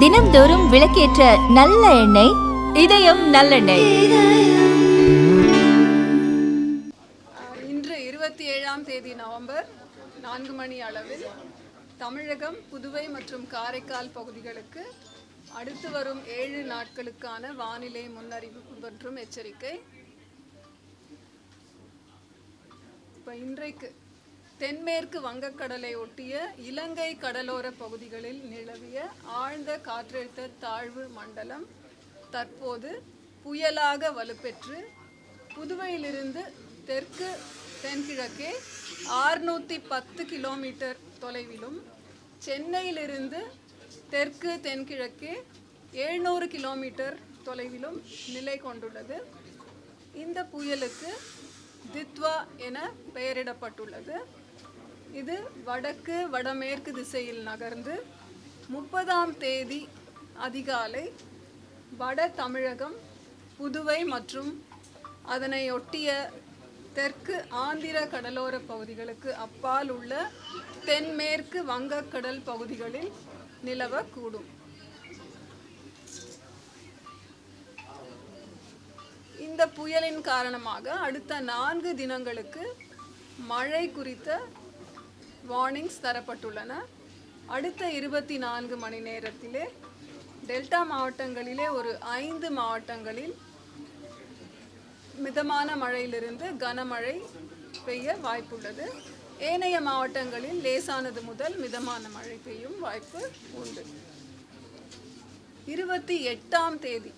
தினம்தோறும் விளக்கேற்ற நல்ல எண்ணெய் இதயம் நல்லெண்ணெய். இன்று இருபத்தி ஏழாம் தேதி நவம்பர் நான்கு மணி அளவில் தமிழகம் புதுவை மற்றும் காரைக்கால் பகுதிகளுக்கு அடுத்து வரும் ஏழு நாட்களுக்கான வானிலை முன்னறிவிப்பு மற்றும் எச்சரிக்கை. இப்போ இன்றைக்கு தென்மேற்கு வங்கக்கடலை ஒட்டிய இலங்கை கடலோர பகுதிகளில் நிலவிய ஆழ்ந்த காற்றழுத்த தாழ்வு மண்டலம் தற்போது புயலாக வலுப்பெற்று புதுவையிலிருந்து தெற்கு தென்கிழக்கே ஆறுநூற்றி பத்து கிலோமீட்டர் தொலைவிலும் சென்னையிலிருந்து தெற்கு தென்கிழக்கே எழுநூறு கிலோமீட்டர் தொலைவிலும் நிலை கொண்டுள்ளது. இந்த புயலுக்கு தித்வா என பெயரிடப்பட்டுள்ளது. இது வடக்கு வடமேற்கு திசையில் நகர்ந்து முப்பதாம் தேதி அதிகாலை வட தமிழகம் புதுவை மற்றும் அதனை ஒட்டிய தெற்கு ஆந்திர கடலோர பகுதிகளுக்கு அப்பால் உள்ள தென்மேற்கு வங்கக்கடல் பகுதிகளில் நிலவக்கூடும். இந்த புயலின் காரணமாக அடுத்த நான்கு தினங்களுக்கு மழை குறித்த வார்னிங்ஸ் தரப்பட்டுள்ளன. அடுத்த இருபத்தி நான்கு மணி நேரத்திலே டெல்டா மாவட்டங்களிலே ஒரு ஐந்து மாவட்டங்களில் மிதமான மழையிலிருந்து கனமழை பெய்ய வாய்ப்புள்ளது. ஏனைய மாவட்டங்களில் லேசானது முதல் மிதமான மழை பெய்யும் வாய்ப்பு உண்டு. இருபத்தி எட்டாம் தேதி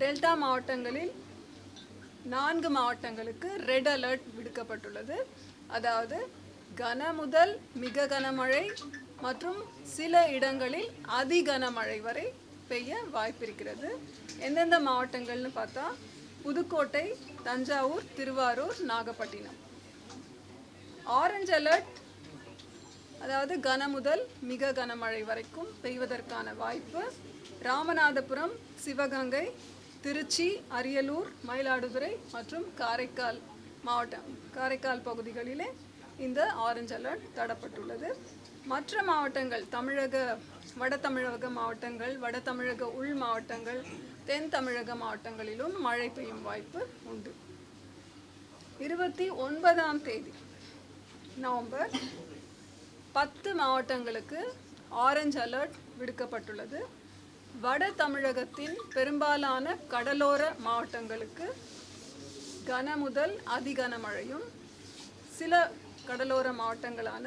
டெல்டா மாவட்டங்களில் நான்கு மாவட்டங்களுக்கு ரெட் அலர்ட் விடுக்கப்பட்டுள்ளது. அதாவது கன முதல் மிக கனமழை மற்றும் சில இடங்களில் அதி கனமழை வரை பெய்ய வாய்ப்பிருக்கிறது. எந்தெந்த மாவட்டங்கள்னு பார்த்தா புதுக்கோட்டை தஞ்சாவூர் திருவாரூர் நாகப்பட்டினம். ஆரஞ்சு அலர்ட் அதாவது கன முதல் மிக கனமழை வரைக்கும் பெய்வதற்கான வாய்ப்பு. ராமநாதபுரம் சிவகங்கை திருச்சி அரியலூர் மயிலாடுதுறை மற்றும் காரைக்கால் மாவட்டம் காரைக்கால் பகுதிகளிலே இந்த ஆரஞ்சு அலர்ட் தடப்பட்டுள்ளது. மற்ற மாவட்டங்கள் தமிழக வட தமிழக மாவட்டங்கள் வட தமிழக உள் மாவட்டங்கள் தென் தமிழக மாவட்டங்களிலும் மழை பெய்யும் வாய்ப்பு உண்டு. இருபத்தி ஒன்பதாம் தேதி நவம்பர் பத்து மாவட்டங்களுக்கு ஆரஞ்சு அலர்ட் விடுக்கப்பட்டுள்ளது. வட தமிழகத்தின் பெரும்பாலான கடலோர மாவட்டங்களுக்கு கன முதல் அதிகன மழையும் சில கடலோர மாவட்டங்களான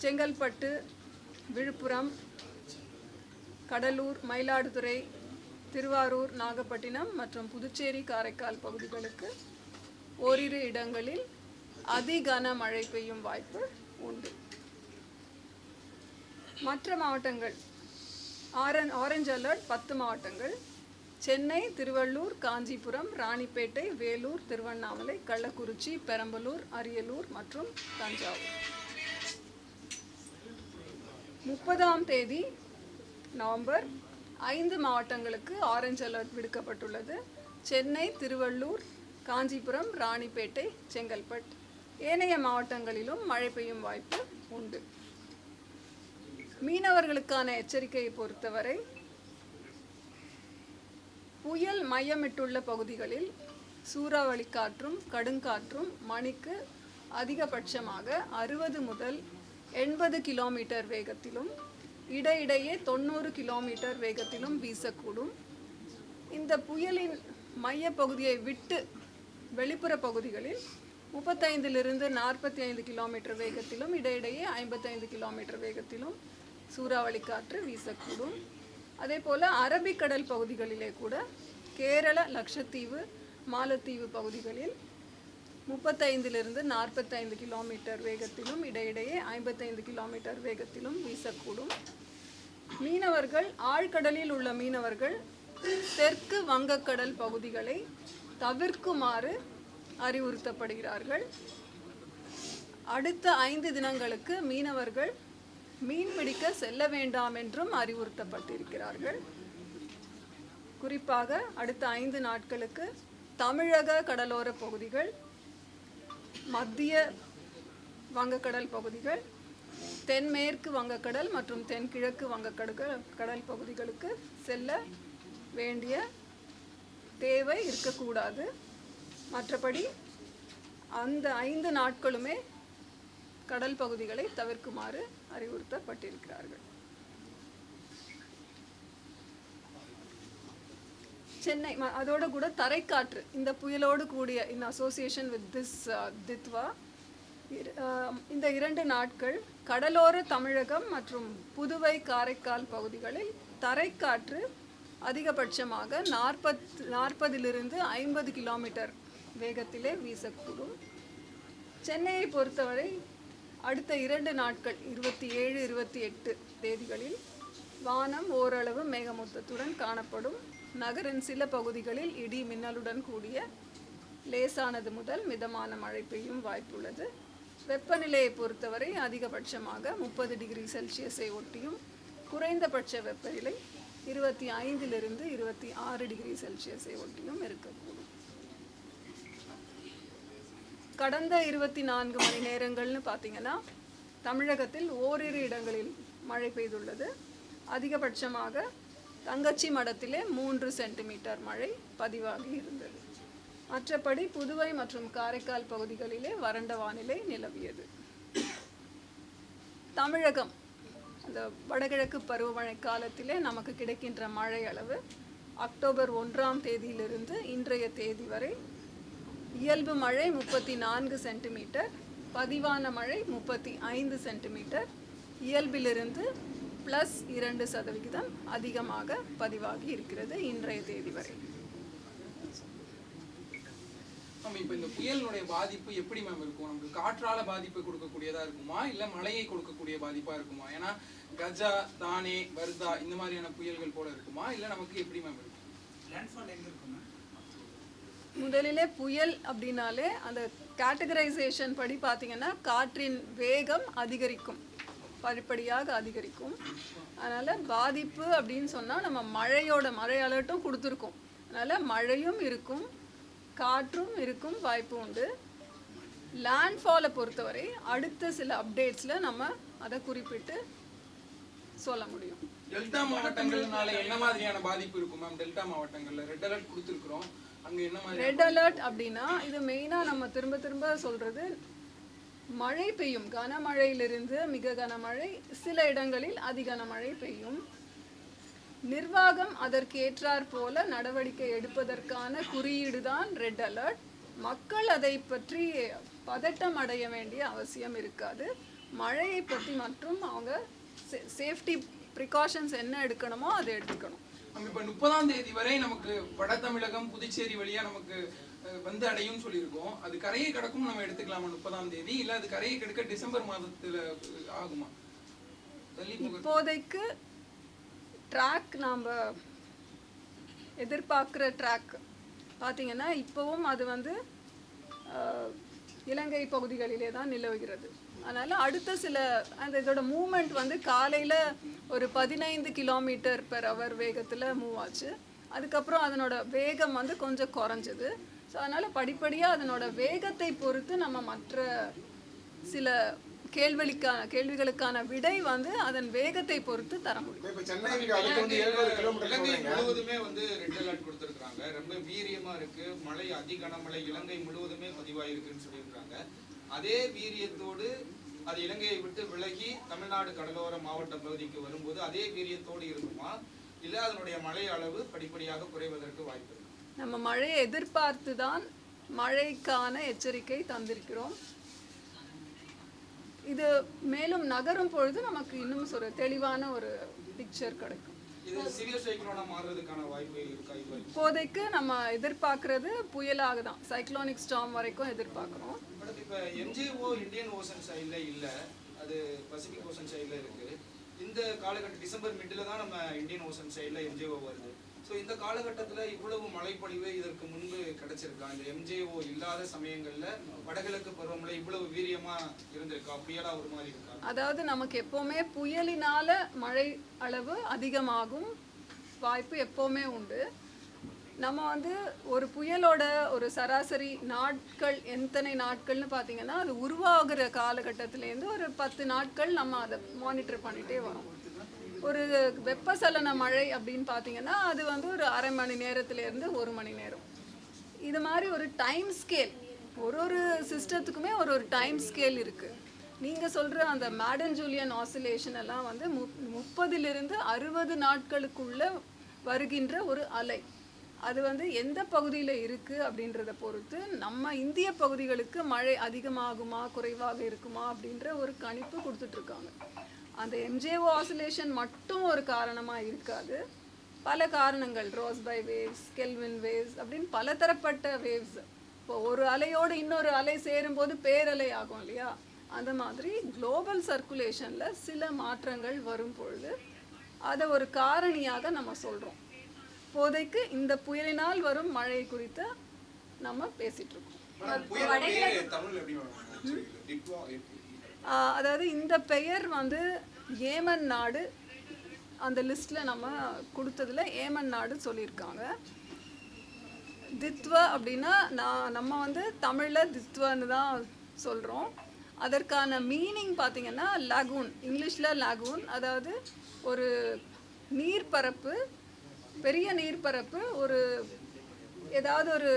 செங்கல்பட்டு விழுப்புரம் கடலூர் மயிலாடுதுறை திருவாரூர் நாகப்பட்டினம் மற்றும் புதுச்சேரி காரைக்கால் பகுதிகளுக்கு ஓரிரு இடங்களில் அதிகன மழை பெய்யும் வாய்ப்பு உண்டு. மற்ற மாவட்டங்கள் ஆரன் ஆரஞ்ச் அலர்ட் பத்து மாவட்டங்கள் சென்னை திருவள்ளூர் காஞ்சிபுரம் ராணிப்பேட்டை வேலூர் திருவண்ணாமலை கள்ளக்குறிச்சி பெரம்பலூர் அரியலூர் மற்றும் தஞ்சாவூர். முப்பதாம் தேதி நவம்பர் ஐந்து மாவட்டங்களுக்கு ஆரஞ்சு அலர்ட் விடுக்கப்பட்டுள்ளது. சென்னை திருவள்ளூர் காஞ்சிபுரம் ராணிப்பேட்டை செங்கல்பட் ஏனைய மாவட்டங்களிலும் மழை பெய்யும் வாய்ப்பு உண்டு. மீனவர்களுக்கான எச்சரிக்கையை பொறுத்தவரை புயல் மையமிட்டுள்ள பகுதிகளில் சூறாவளி காற்றும் கடுங்காற்றும் மணிக்கு அதிகபட்சமாக அறுபது முதல் எண்பது கிலோமீட்டர் வேகத்திலும் இடையிடையே தொண்ணூறு கிலோமீட்டர் வேகத்திலும் வீசக்கூடும். இந்த புயலின் மையப்பகுதியை விட்டு வெளிப்புற பகுதிகளில் முப்பத்தைந்திலிருந்து நாற்பத்தி ஐந்து கிலோமீட்டர் வேகத்திலும் இடையிடையே ஐம்பத்தைந்து கிலோமீட்டர் வேகத்திலும் சூறாவளி காற்று வீசக்கூடும். அதே போல் அரபிக்கடல் பகுதிகளிலே கூட கேரள லட்சத்தீவு மாலத்தீவு பகுதிகளில் முப்பத்தைந்திலிருந்து நாற்பத்தைந்து கிலோமீட்டர் வேகத்திலும் இடையிடையே ஐம்பத்தைந்து கிலோமீட்டர் வேகத்திலும் வீசக்கூடும். மீனவர்கள் ஆழ்கடலில் உள்ள மீனவர்கள் தெற்கு வங்கக்கடல் பகுதிகளை தவிர்க்குமாறு அறிவுறுத்தப்படுகிறார்கள். அடுத்த ஐந்து தினங்களுக்கு மீனவர்கள் மீன் பிடிக்க செல்ல வேண்டாம் என்றும் அறிவுறுத்தப்பட்டிருக்கிறார்கள். குறிப்பாக அடுத்த ஐந்து நாட்களுக்கு தமிழக கடலோர பகுதிகள் மத்திய வங்கக்கடல் பகுதிகள் தென்மேற்கு வங்கக்கடல் மற்றும் தென்கிழக்கு வங்கக்கடல் கடல் பகுதிகளுக்கு செல்ல வேண்டிய தேவை இருக்கக்கூடாது. மற்றபடி அந்த ஐந்து நாட்களுமே கடல் பகுதிகளை தவிர்க்குமாறு அறிவுறுத்தப்பட்டிருக்கிறார்கள் சென்னை அதோட கூட தரைக்காற்று இந்த புயலோடு கூடிய in association with this Ditwah இந்த இரண்டு நாட்கள் கடலோர தமிழகம் மற்றும் புதுவை காரைக்கால் பகுதிகளில் தரைக்காற்று அதிகபட்சமாக நாற்பத் நாற்பதிலிருந்து ஐம்பது கிலோமீட்டர் வேகத்திலே வீசக்கூடும். சென்னையை பொறுத்தவரை அடுத்த இரண்டு நாட்கள் இருபத்தி ஏழு இருபத்தி எட்டு தேதிகளில் வானம் ஓரளவு மேகமூட்டத்துடன் காணப்படும். நகரின் சில பகுதிகளில் இடி மின்னலுடன் கூடிய லேசானது முதல் மிதமான மழை பெய்யும் வாய்ப்புள்ளது. வெப்பநிலையை பொறுத்தவரை அதிகபட்சமாக முப்பது டிகிரி செல்சியஸை ஒட்டியும் குறைந்தபட்ச வெப்பநிலை இருபத்தி ஐந்திலிருந்து இருபத்தி ஆறு டிகிரி செல்சியஸை ஒட்டியும் இருக்குது கடந்த இருபத்தி நான்கு மணி நேரங்கள்னு பார்த்தீங்கன்னா தமிழகத்தில் ஓரிரு இடங்களில் மழை பெய்துள்ளது. அதிகபட்சமாக தங்கச்சி மடத்திலே மூன்று சென்டிமீட்டர் மழை பதிவாகி இருந்தது. மற்றபடி புதுவை மற்றும் காரைக்கால் பகுதிகளிலே வறண்ட வானிலை நிலவியது. தமிழகம் அந்த வடகிழக்கு பருவமழை காலத்திலே நமக்கு கிடைக்கின்ற மழை அளவு அக்டோபர் ஒன்றாம் தேதியிலிருந்து இன்றைய தேதி வரை இயல்பு மழை முப்பத்தி நான்கு சென்டிமீட்டர் பதிவான மழை முப்பத்தி ஐந்து சென்டிமீட்டர். இயல்பிலிருந்து ப்ளஸ் இரண்டு சதவிகிதம் அதிகமாக பதிவாகி இருக்கிறது இன்றைய தேதி வரை. இப்போ இந்த புயலினுடைய பாதிப்பு எப்படி மேம் இருக்கும்? நமக்கு காற்றால பாதிப்பு கொடுக்கக்கூடியதா இருக்குமா? இல்ல மழையை கொடுக்கக்கூடிய பாதிப்பா இருக்குமா? ஏன்னா கஜா தானே வர்தா இந்த மாதிரியான புயல்கள் போல இருக்குமா? இல்ல நமக்கு எப்படி மேம் இருக்கும்? முதலிலே புயல் அப்படின்னாலே அந்த கேட்டகரைசேஷன் படி பார்த்தீங்கன்னா காற்றின் வேகம் அதிகரிக்கும். படிப்படியாக அதிகரிக்கும். அதனால் பாதிப்பு அப்படின்னு சொன்னால் நம்ம மழையோட மழை அலர்ட்டும் கொடுத்துருக்கோம். அதனால் மழையும் இருக்கும் காற்றும் இருக்கும் வாய்ப்பு உண்டு. லேண்ட்ஃபாலை பொறுத்தவரை அடுத்த சில அப்டேட்ஸில் நம்ம அதை குறிப்பிட்டு சொல்ல முடியும். டெல்டா மாவட்டங்கள்னால என்ன மாதிரியான பாதிப்பு இருக்கும்? மேம் டெல்டா மாவட்டங்களில் ரெட் அலர்ட் கொடுத்துருக்குறோம். ரெட் அலர்ட் அப்படின்னா இது மெயினாக நம்ம திரும்ப திரும்ப சொல்கிறது மழை பெய்யும். கனமழையிலிருந்து மிக கனமழை சில இடங்களில் அதி கனமழை பெய்யும். நிர்வாகம் அதற்கு ஏற்றாற் போல நடவடிக்கை எடுப்பதற்கான குறியீடு தான் ரெட் அலர்ட் மக்கள் அதை பற்றி பதட்டம் அடைய வேண்டிய அவசியம் இருக்காது. மழையை பற்றி மற்றும் அவங்க சேஃப்டி ப்ரிகாஷன்ஸ் என்ன எடுக்கணுமோ அதை எடுத்துக்கணும். இப்ப முப்பதாம் தேதி வரை நமக்கு வட தமிழகம் புதுச்சேரி வழியா நமக்கு வந்து அடையும் சொல்லியிருக்கோம். அது கரையை கடக்கும் நம்ம எடுத்துக்கலாமா முப்பதாம் தேதி? இல்ல அது கரையை கடக்க டிசம்பர் மாதத்துல ஆகுமா? இப்போதைக்கு ட்ராக் நாம் எதிர்பார்க்குற ட்ராக் பார்த்தீங்கன்னா இப்போவும் அது வந்து இலங்கை பகுதிகளிலே தான் நிலவுகிறது. அதனால் அடுத்த சில அந்த இதோட மூமெண்ட் வந்து காலையில் ஒரு பதினைந்து கிலோமீட்டர் பெர் ஹவர் வேகத்தில் மூவ் ஆச்சு. அதுக்கப்புறம் அதனோட வேகம் வந்து கொஞ்சம் குறைஞ்சது. ஸோ அதனால் படிப்படியாக அதனோட வேகத்தை பொறுத்து நம்ம மற்ற சில கேள்விக்கான கேள்விகளுக்கான விடை வந்து அதன் வேகத்தை பொறுத்து தர முடியும். இப்ப சென்னைக்கு அதுக்கு வந்து முழுவதுமே ரெட் அலர்ட் கொடுத்திருக்காங்க ரொம்ப வீரியமா இருக்கு. மழை அதி கனமழை இலங்கை முழுவதுமே பதிவாயிருக்குன்னு சொல்லியிருக்காங்க அதே வீரியத்தோடு அது இலங்கையை விட்டு விலகி தமிழ்நாடு கடலோர மாவட்ட பகுதிக்கு வரும்போது அதே வீரியத்தோடு இருக்குமா? இல்ல அதனுடைய மழை அளவு படிப்படியாக குறைவதற்கு வாய்ப்பு நம்ம மழையை எதிர்பார்த்து தான் மழைக்கான எச்சரிக்கை தந்திருக்கிறோம். இது மேலும் நகரும் பொழுது நமக்கு இன்னும் ஒரு தெளிவான ஒரு பிக்சர் கிடைக்கும்? இப்போதைக்கு நம்ம எதிர்பார்க்கறது புயலாக தான் சைக்ளோனிக் ஸ்டாம் வரைக்கும் எதிர்பார்க்குறோம். மேடம் இப்போ எம்ஜிஓ இந்தியன் ஓசன் சைடில் இல்லை. அது பசிபிக் ஓசன் சைடில் இருக்குது இந்த காலகட்டம் டிசம்பர் மிட்டில் தான் நம்ம இந்தியன் ஓசன் சைடில் எம்ஜிஓ வருது. ஸோ இந்த காலகட்டத்தில் இவ்வளவு மழைப்பொழிவு இதற்கு முன்பு கிடைச்சிருக்கா? இந்த எம்ஜிஓ இல்லாத சமயங்களில் வடகிழக்கு பருவமழை இவ்வளவு வீரியமா இருந்திருக்கா? புயலா ஒரு மாதிரி இருக்கா? அதாவது நமக்கு எப்போவுமே புயலினால மழை அளவு அதிகமாகும் வாய்ப்பு எப்போவுமே உண்டு. நம்ம வந்து ஒரு புயலோட ஒரு சராசரி நாட்கள் எத்தனை நாட்கள்னு பார்த்தீங்கன்னா அது உருவாகிற காலகட்டத்திலேருந்து ஒரு பத்து நாட்கள் நம்ம அதை மானிட்டர் பண்ணிகிட்டே வரோம். ஒரு வெப்பசலன மழை அப்படின்னு பார்த்தீங்கன்னா அது வந்து ஒரு அரை மணி நேரத்துலேருந்து ஒரு மணி நேரம். இது மாதிரி ஒரு டைம் ஸ்கேல் ஒரு ஒரு சிஸ்டத்துக்குமே ஒரு ஒரு டைம் ஸ்கேல் இருக்குது நீங்கள் சொல்கிற அந்த மேடன் ஜூலியன் ஆசிலேஷன் எல்லாம் வந்து முப் முப்பதிலிருந்து அறுபது நாட்களுக்குள்ள வருகின்ற ஒரு அலை. அது வந்து எந்த பகுதியில் இருக்குது அப்படின்றத பொறுத்து நம்ம இந்திய பகுதிகளுக்கு மழை அதிகமாகுமா குறைவாக இருக்குமா அப்படின்ற ஒரு கணிப்பு கொடுத்துட்ருக்காங்க. அந்த எம்ஜேஓ ஆசிலேஷன் மட்டும் ஒரு காரணமாக இருக்காது. பல காரணங்கள் Rossby waves Kelvin waves அப்படின்னு பலதரப்பட்ட வேவ்ஸ் இப்போ ஒரு அலையோடு இன்னொரு அலை சேரும்போது பேரலை ஆகும் இல்லையா? அந்த மாதிரி குளோபல் சர்க்குலேஷனில் சில மாற்றங்கள் வரும் பொழுது அதை ஒரு காரணியாக நம்ம சொல்கிறோம் இப்போதைக்கு இந்த புயலினால் வரும் மழை குறித்து நம்ம பேசிட்டு இருக்கோம் அதாவது இந்த பெயர் வந்து ஏமன் நாடு அந்த லிஸ்ட்டில் நம்ம கொடுத்ததுல ஏமன் நாடு சொல்லியிருக்காங்க. தித்வ அப்படின்னா நான் நம்ம வந்து தமிழில் தித்வன்னு தான் சொல்கிறோம் அதற்கான மீனிங் பார்த்தீங்கன்னா லகூன் இங்கிலீஷில் லகூன் அதாவது ஒரு நீர்ப்பரப்பு பெரிய நீர்ப்பரப்பு ஒரு ஏதாவது ஒரு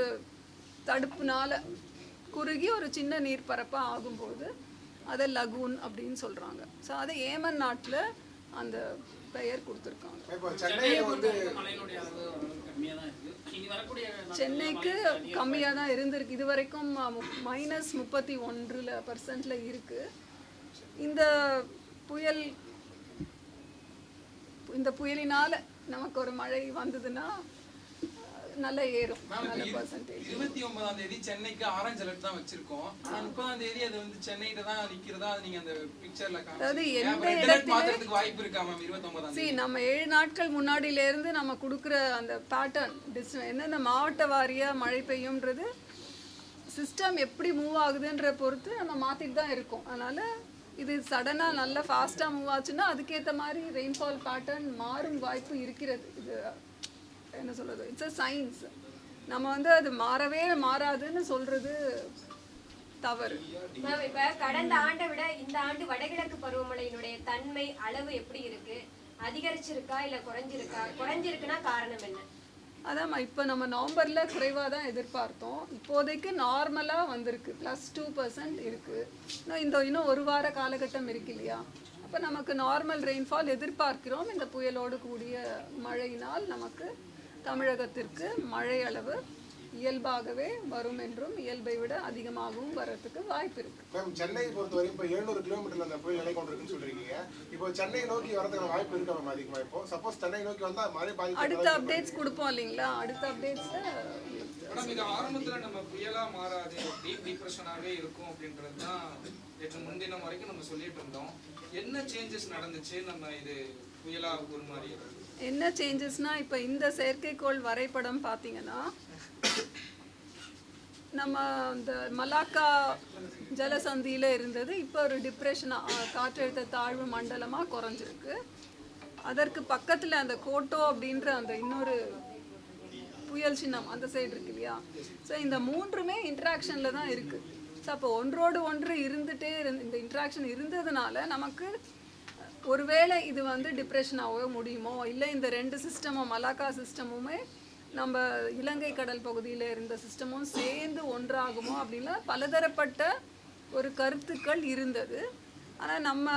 தடுப்புனால குறுகி ஒரு சின்ன நீர்ப்பரப்பாக ஆகும்போது அதை லகூன் அப்படின்னு சொல்கிறாங்க ஸோ அது ஏமன் நாட்டில் அந்த பெயர் கொடுத்துருக்காங்க. சென்னைக்கு கம்மியாக தான் இருந்திருக்கு. இது வரைக்கும் மைனஸ் முப்பத்தி ஒன்றில் பர்சன்டில் இருக்குது இந்த புயல் இந்த புயலினால் நமக்கு ஒரு மழை வந்ததுன்னா நல்லா ஏறும். நல்ல பர்சன்டேஜ் இருபத்தி ஒன்பதாம் தேதி சென்னைக்கு ஆரஞ்சு அலர்ட் தான் வச்சிருக்கோம். முப்பதாம் தேதி அது வந்து சென்னையில தான் நிக்கிறதா? அது நீங்க அந்த பிக்சர்ல அதாவது எந்த மாத்துறதுக்கு வாய்ப்பு இருக்கா மேம் இருபத்தி ஒன்பதாம் சி தேதி? நம்ம ஏழு நாட்கள் முன்னாடியிலேருந்து நம்ம கொடுக்குற அந்த பேட்டர்ன் டிஸ் எந்தெந்த மாவட்ட வாரியாக மழை பெய்யும்ன்றது சிஸ்டம் எப்படி மூவ் ஆகுதுன்ற பொறுத்து நம்ம மாற்றிட்டு தான் இருக்கோம். அதனால் இது சடனாக நல்லா ஃபாஸ்ட்டாக மூவ் ஆச்சுன்னா அதுக்கேற்ற மாதிரி ரெயின்ஃபால் பேட்டர்ன் மாறும் வாய்ப்பு இருக்கிறது. இது என்ன சொல்கிறது இட்ஸ் அ சயின்ஸ் நம்ம வந்து அது மாறவே மாறாதுன்னு சொல்கிறது தவறு. மேம் இப்ப கடந்த ஆண்டை விட இந்த ஆண்டு வடகிழக்கு பருவமழையினுடைய தன்மை அளவு எப்படி இருக்கு? அதிகரிச்சிருக்கா இல்ல குறைஞ்சிருக்கா? குறைஞ்சிருக்குன்னா காரணம் என்ன? அதாம்மா இப்போ நம்ம நவம்பரில் குறைவாக தான் எதிர்பார்த்தோம். இப்போதைக்கு நார்மலாக வந்திருக்கு. ப்ளஸ் டூ பர்சன்ட் இருக்குது இன்னும் இந்த இன்னும் ஒரு வார காலகட்டம் இருக்கு இல்லையா? அப்போ நமக்கு நார்மல் ரெயின்ஃபால் எதிர்பார்க்கிறோம். இந்த புயலோடு கூடிய மழையினால் நமக்கு தமிழகத்திற்கு மழை அளவு இயல்பாகவே வரும் என்றும் இயல்பை விட அதிகமாகவும் வரத்துக்கு வாய்ப்பு இருக்கு. மேம் சென்னை பொறுத்தவரைக்கும் இப்போ எழுநூறு கிலோமீட்டர்ல அந்த புயல் நிலை கொண்டிருக்குன்னு சொல்றீங்க. இப்போ சென்னை நோக்கி வரதுக்கான வாய்ப்பு இருக்கா மேம் அதிகமா இப்போ? சப்போஸ் சென்னை நோக்கி வந்தா மழை பாதிப்பு அடுத்த அப்டேட்ஸ் கொடுப்போம் இல்லைங்களா? அடுத்த அப்டேட்ஸில் மேடம் இது ஆரம்பத்துல நம்ம புயலா மாறாது. டீப் டிப்ரெஷனாவே இருக்கும் அப்படின்றது தான் நேற்று முன்தினம் வரைக்கும் நம்ம சொல்லிட்டு இருந்தோம். என்ன சேஞ்சஸ் நடந்துச்சு? நம்ம இது புயலா உருமாறியது. என்ன சேஞ்சஸ்னா இப்போ இந்த செயற்கைக்கோள் வரைபடம் பார்த்தீங்கன்னா நம்ம இந்த மலாக்கா ஜலசந்தியில் இருந்தது. இப்போ ஒரு டிப்ரெஷனாக காற்றழுத்த தாழ்வு மண்டலமாக குறைஞ்சிருக்கு. அதற்கு பக்கத்தில் அந்த கோட்டோ அப்படின்ற அந்த இன்னொரு புயல் சின்னம் அந்த சைடு இருக்கு இல்லையா? ஸோ இந்த மூன்றுமே இன்ட்ராக்ஷனில் தான் இருக்குது ஸோ அப்போ ஒன்றோடு ஒன்று இருந்துகிட்டே இருந்து இந்த இன்ட்ராக்ஷன் இருந்ததுனால நமக்கு ஒருவேளை இது வந்து டிப்ரெஷனாகவே முடியுமோ இல்லை இந்த ரெண்டு சிஸ்டமும் மலாக்கா சிஸ்டமுமே நம்ம இலங்கை கடல் பகுதியில் இருந்த சிஸ்டமும் சேர்ந்து ஒன்றாகுமோ அப்படின்னு பலதரப்பட்ட ஒரு கருத்துக்கள் இருந்தது. ஆனால் நம்ம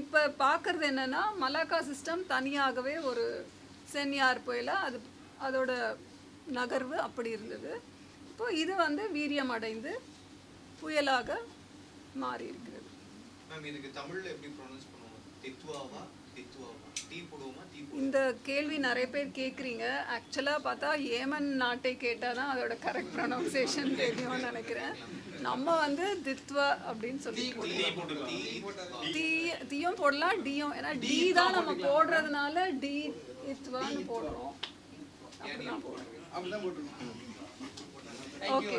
இப்போ பார்க்குறது என்னென்னா மலாக்கா சிஸ்டம் தனியாகவே ஒரு சென்யார் புயல அது அதோட நகர்வு அப்படி இருந்தது. இப்போ இது வந்து வீரியம் அடைந்து புயலாக மாறி இருக்கிறது மேம் இதுக்கு தமிழ்ல எப்படி ப்ரொனவுன்ஸ் பண்ணுவோம் தித்வாவா தித்வாவா டீ போடுவோமா டீ இந்த கேள்வி நிறைய பேர் கேட்குறீங்க ஆக்சுவலாக பார்த்தா ஏமன் நாட்டை கேட்டால் தான் அதோட கரெக்ட் ப்ரொனவுன்சேஷன் தெரியும்னு நினைக்கிறேன். நம்ம வந்து தித்வா அப்படின்னு சொல்லி தீ தீயும் போடலாம் டியும். ஏன்னா டி தான் நம்ம போடுறதுனால டி இத்வான்னு போடுறோம். ஓகே